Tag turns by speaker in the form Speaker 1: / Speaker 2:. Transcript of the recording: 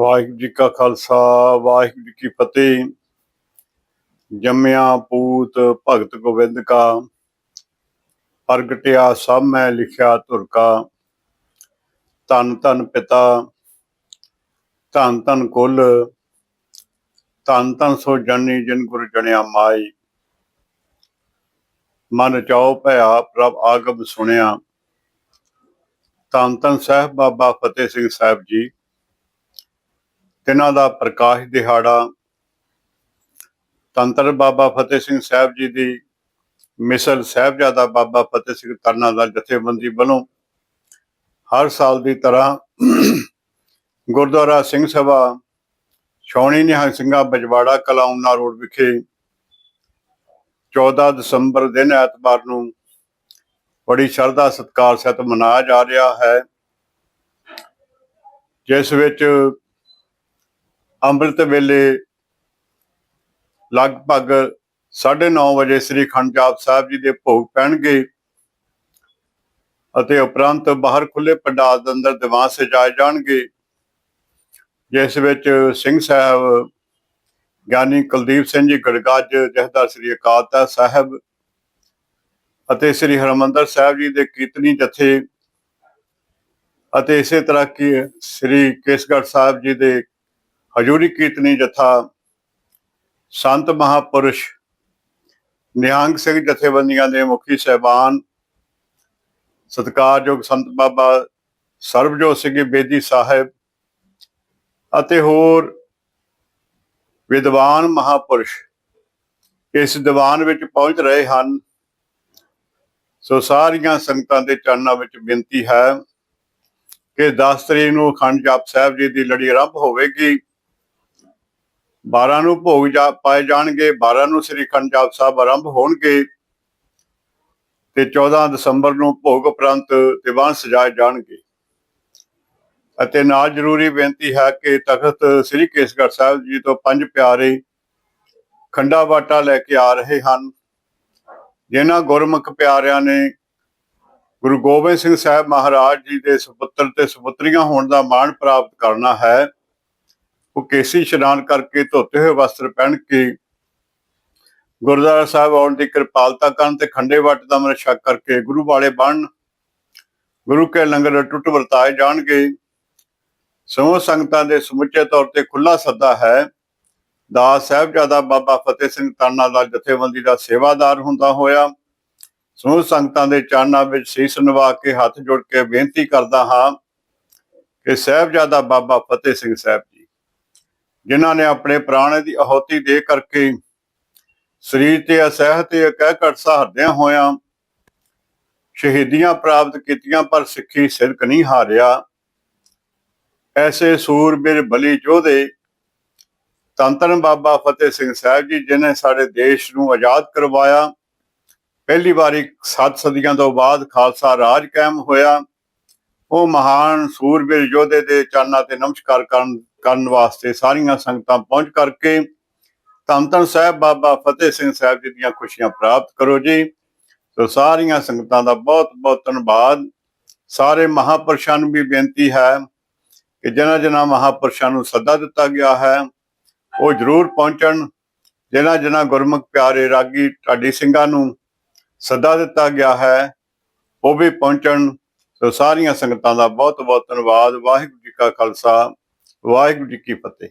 Speaker 1: ਵਾਹਿਗੁਰੂ ਜੀ ਕਾ ਖਾਲਸਾ, ਵਾਹਿਗੁਰੂ ਜੀ ਕੀ ਫਤਿਹ। ਜੰਮਿਆ ਪੂਤ ਭਗਤ ਗੋਬਿੰਦ ਕਾ, ਪ੍ਰਗਟਿਆ ਸਭ ਮੈਂ ਲਿਖਿਆ ਧੁਰ ਕਾ। ਧੰਨ ਧੰਨ ਪਿਤਾ, ਧੰਨ ਧੰਨ ਕੁਲ, ਧੰਨ ਧੰਨ ਸੋ ਜਨਨੀ ਜਿਨ ਗੁਰ ਜਣਿਆ ਮਾਈ। ਮਨ ਚਾਉ ਭਇਆ ਪ੍ਰਭ ਆਗਮ ਸੁਣਿਆ। ਧੰਨ ਧੰਨ ਸਾਹਿਬ ਬਾਬਾ ਫਤਿਹ ਸਿੰਘ ਸਾਹਿਬ ਜੀ ਤਿਨਾਂ ਦਾ ਪ੍ਰਕਾਸ਼ ਦਿਹਾੜਾ। ਤੰਤਰ ਬਾਬਾ ਫਤਿਹ ਸਿੰਘ ਸਾਹਿਬ ਜੀ ਦੀ ਮਿਸਲ ਸਾਹਿਬਜ਼ਾਦਾ ਬਾਬਾ ਫਤਿਹ ਸਿੰਘ ਤਰਨਾ ਦਾ ਜਥੇਬੰਦੀ ਵੱਲੋਂ ਹਰ ਸਾਲ ਦੀ ਤਰ੍ਹਾਂ ਗੁਰਦੁਆਰਾ ਸਿੰਘ ਸਭਾ ਛਾਉਣੀ ਨਿਹੰਗ ਸਿੰਘਾਂ ਬਜਵਾੜਾ ਕਲਾਉਨਾ ਰੋਡ ਵਿਖੇ 14 ਦਸੰਬਰ ਦਿਨ ਐਤਵਾਰ ਨੂੰ ਬੜੀ ਸ਼ਰਧਾ ਸਤਿਕਾਰ ਸਹਿਤ ਮਨਾਇਆ ਜਾ ਰਿਹਾ ਹੈ। ਜਿਸ ਵਿੱਚ ਅੰਮ੍ਰਿਤ ਵੇਲੇ ਲਗਭਗ 9:30 ਵਜੇ ਸ੍ਰੀ ਖੰਡ ਜਾਪ ਸਾਹਿਬ ਜੀ ਦੇ ਭੋਗ ਪੈਣਗੇ ਅਤੇ ਉਪਰੰਤ ਬਾਹਰ ਖੁੱਲੇ ਪੰਡਾਲ ਦੇ ਅੰਦਰ ਦੀਵਾਨ ਸਜਾਏ ਜਾਣਗੇ, ਜਿਸ ਵਿੱਚ ਸਿੰਘ ਸਾਹਿਬ, ਗਿਆਨੀ ਕੁਲਦੀਪ ਸਿੰਘ ਜੀ, ਗੜਗੱਜ ਜਹਦਰ ਸ੍ਰੀ ਅਕਾਲ ਤਖਤ ਸਾਹਿਬ ਅਤੇ ਸ੍ਰੀ ਹਰਮੰਦਰ ਸਾਹਿਬ ਜੀ ਦੇ ਕੀਰਤਨੀ ਜਥੇ ਅਤੇ ਇਸੇ ਤਰ੍ਹਾਂ ਕੀ ਸ੍ਰੀ ਕੇਸਗੜ੍ਹ ਸਾਹਿਬ ਜੀ ਦੇ ਹਜੂਰੀ ਕੀਰਤਨੀ ਜਥਾ ਸੰਤ ਮਹਾਪੁਰਸ਼ ਨਿਹੰਗ ਸਿੰਘ ਜਥੇਬੰਦੀਆਂ ਦੇ ਮੁਖੀ ਸਹਿਬਾਨ, ਸਤਿਕਾਰਯੋਗ ਸੰਤ ਬਾਬਾ ਸਰਬਜੋਤ ਸਿੰਘ ਬੇਦੀ ਸਾਹਿਬ ਅਤੇ ਹੋਰ ਵਿਦਵਾਨ ਮਹਾਪੁਰਸ਼ ਇਸ ਦੀਵਾਨ ਵਿੱਚ ਪਹੁੰਚ ਰਹੇ ਹਨ। ਸੋ ਸਾਰੀਆਂ ਸੰਗਤਾਂ ਦੇ ਚਰਨਾਂ ਵਿੱਚ ਬੇਨਤੀ ਹੈ ਕਿ 10 ਤਰੀਕ ਨੂੰ ਅਖੰਡ ਜਾਪ ਸਾਹਿਬ ਜੀ ਦੀ ਲੜੀ ਆਰੰਭ ਹੋਵੇਗੀ। 12 ਨੂੰ ਭੋਗ ਜਾ ਪਾਏ ਜਾਣਗੇ 12 ਨੂੰ ਸ੍ਰੀ ਅਖੰਡ ਜਾਪ ਸਾਹਿਬ ਆਰੰਭ ਹੋਣਗੇ ਤੇ 14 ਦਸੰਬਰ ਨੂੰ ਭੋਗ ਉਪਰੰਤ ਦੀਵਾਨ ਸਜਾਏ ਜਾਣਗੇ। ਅਤੇ ਨਾਲ ਜ਼ਰੂਰੀ ਬੇਨਤੀ ਹੈ ਕਿ ਤਖਤ ਸ੍ਰੀ ਕੇਸਗੜ੍ਹ ਸਾਹਿਬ ਜੀ ਤੋਂ ਪੰਜ ਪਿਆਰੇ ਖੰਡਾ ਬਾਟਾ ਲੈ ਕੇ ਆ ਰਹੇ ਹਨ, ਜਿਨ੍ਹਾਂ ਗੁਰਮੁਖ ਪਿਆਰਿਆਂ ਨੇ ਗੁਰੂ ਗੋਬਿੰਦ ਸਿੰਘ ਸਾਹਿਬ ਮਹਾਰਾਜ ਜੀ ਦੇ ਸੁਪੁੱਤਰ ਤੇ ਸੁਪੁੱਤਰੀਆਂ ਹੋਣ ਦਾ ਮਾਣ ਪ੍ਰਾਪਤ ਕਰਨਾ ਹੈ। ਉਹ ਕੇਸੀ ਇਸ਼ਨਾਨ ਕਰਕੇ ਧੋਤੇ ਹੋਏ ਵਸਤਰ ਪਹਿਨ ਕੇ ਗੁਰਦੁਆਰਾ ਸਾਹਿਬ ਆਉਣ ਦੀ ਕਿਰਪਾਲਤਾ ਕਰਨ ਤੇ ਖੰਡੇ ਵੱਟ ਦਾ ਮਰ ਛਕ ਕਰਕੇ ਗੁਰੂ ਵਾਲੇ ਬਣ, ਗੁਰੂ ਕੇ ਲੰਗਰ ਟੁੱਟ ਵਰਤਾਏ ਜਾਣਗੇ। ਸਮੂਹ ਸੰਗਤਾਂ ਦੇ ਸਮੁੱਚੇ ਤੌਰ ਤੇ ਖੁੱਲਾ ਸੱਦਾ ਹੈ। ਦਾਸ ਸਾਹਿਬਜ਼ਾਦਾ ਬਾਬਾ ਫਤਿਹ ਸਿੰਘ ਤਾਨਾ ਦਾ ਜਥੇਬੰਦੀ ਦਾ ਸੇਵਾਦਾਰ ਹੁੰਦਾ ਹੋਇਆ। ਸਮੂਹ ਸੰਗਤਾਂ ਦੇ ਚਰਨਾਂ ਵਿੱਚ ਸੀਸ ਨਿਵਾ ਕੇ ਹੱਥ ਜੋੜ ਕੇ ਬੇਨਤੀ ਕਰਦਾ ਹਾਂ ਕਿ ਸਾਹਿਬਜ਼ਾਦਾ ਬਾਬਾ ਫਤਿਹ ਸਿੰਘ ਸਾਹਿਬ ਜਿਨ੍ਹਾਂ ਨੇ ਆਪਣੇ ਪ੍ਰਾਣ ਦੀ ਆਹੋਤੀ ਦੇ ਕਰਕੇ ਸਰੀਰ ਤੇ ਅਸਹਿ ਤੇ ਕਹਿ ਘਟ ਸਹਾਰਦਿਆਂ ਹੋਇਆਂ ਸ਼ਹੀਦੀਆਂ ਪ੍ਰਾਪਤ ਕੀਤੀਆਂ, ਪਰ ਸਿੱਖੀ ਸਿਰਕ ਨਹੀਂ ਹਾਰਿਆ। ਐਸੇ ਸੂਰਬੀਰ ਬਲੀ ਯੋਧੇ ਤੰਤਨ ਬਾਬਾ ਫਤਿਹ ਸਿੰਘ ਸਾਹਿਬ ਜੀ ਜਿਨੇ ਸਾਡੇ ਦੇਸ਼ ਨੂੰ ਆਜ਼ਾਦ ਕਰਵਾਇਆ। ਪਹਿਲੀ ਵਾਰੀ ਸੱਤ ਸਦੀਆਂ ਤੋਂ ਬਾਅਦ ਖਾਲਸਾ ਰਾਜ ਕਾਇਮ ਹੋਇਆ। ਉਹ ਮਹਾਨ ਸੂਰਬੀਰ ਯੋਧੇ ਦੇ ਚਰਨਾਂ ਤੇ ਨਮਸਕਾਰ ਕਰਨ ਕਰਨ ਵਾਸਤੇ ਸਾਰੀਆਂ ਸੰਗਤਾਂ ਪਹੁੰਚ ਕਰਕੇ ਤੰਤਨ ਸਾਹਿਬ ਬਾਬਾ ਫਤਿਹ ਸਿੰਘ ਸਾਹਿਬ ਜੀ ਦੀਆਂ ਖੁਸ਼ੀਆਂ ਪ੍ਰਾਪਤ ਕਰੋ ਜੀ। ਸੋ ਸਾਰੀਆਂ ਸੰਗਤਾਂ ਦਾ ਬਹੁਤ ਬਹੁਤ ਧੰਨਵਾਦ। ਸਾਰੇ ਮਹਾਪੁਰਸ਼ਾਂ ਨੂੰ ਵੀ ਬੇਨਤੀ ਹੈ ਕਿ ਜਿਨ੍ਹਾਂ ਜਿਨ੍ਹਾਂ ਮਹਾਪੁਰਸ਼ਾਂ ਨੂੰ ਸੱਦਾ ਦਿੱਤਾ ਗਿਆ ਹੈ, ਉਹ ਜ਼ਰੂਰ ਪਹੁੰਚਣ। ਜਿਨ੍ਹਾਂ ਜਿਨ੍ਹਾਂ ਗੁਰਮੁਖ ਪਿਆਰੇ ਰਾਗੀ ਢਾਡੀ ਸਿੰਘਾਂ ਨੂੰ ਸੱਦਾ ਦਿੱਤਾ ਗਿਆ ਹੈ, ਉਹ ਵੀ ਪਹੁੰਚਣ। ਸਾਰੀਆਂ ਸੰਗਤਾਂ ਦਾ ਬਹੁਤ ਬਹੁਤ ਧੰਨਵਾਦ ਵਾਹਿਗੁਰੂ ਜੀ ਕਾ ਖਾਲਸਾ ਵਾਹਿਗੁਰੂ ਜੀ ਕੀ ਫਤਿਹ।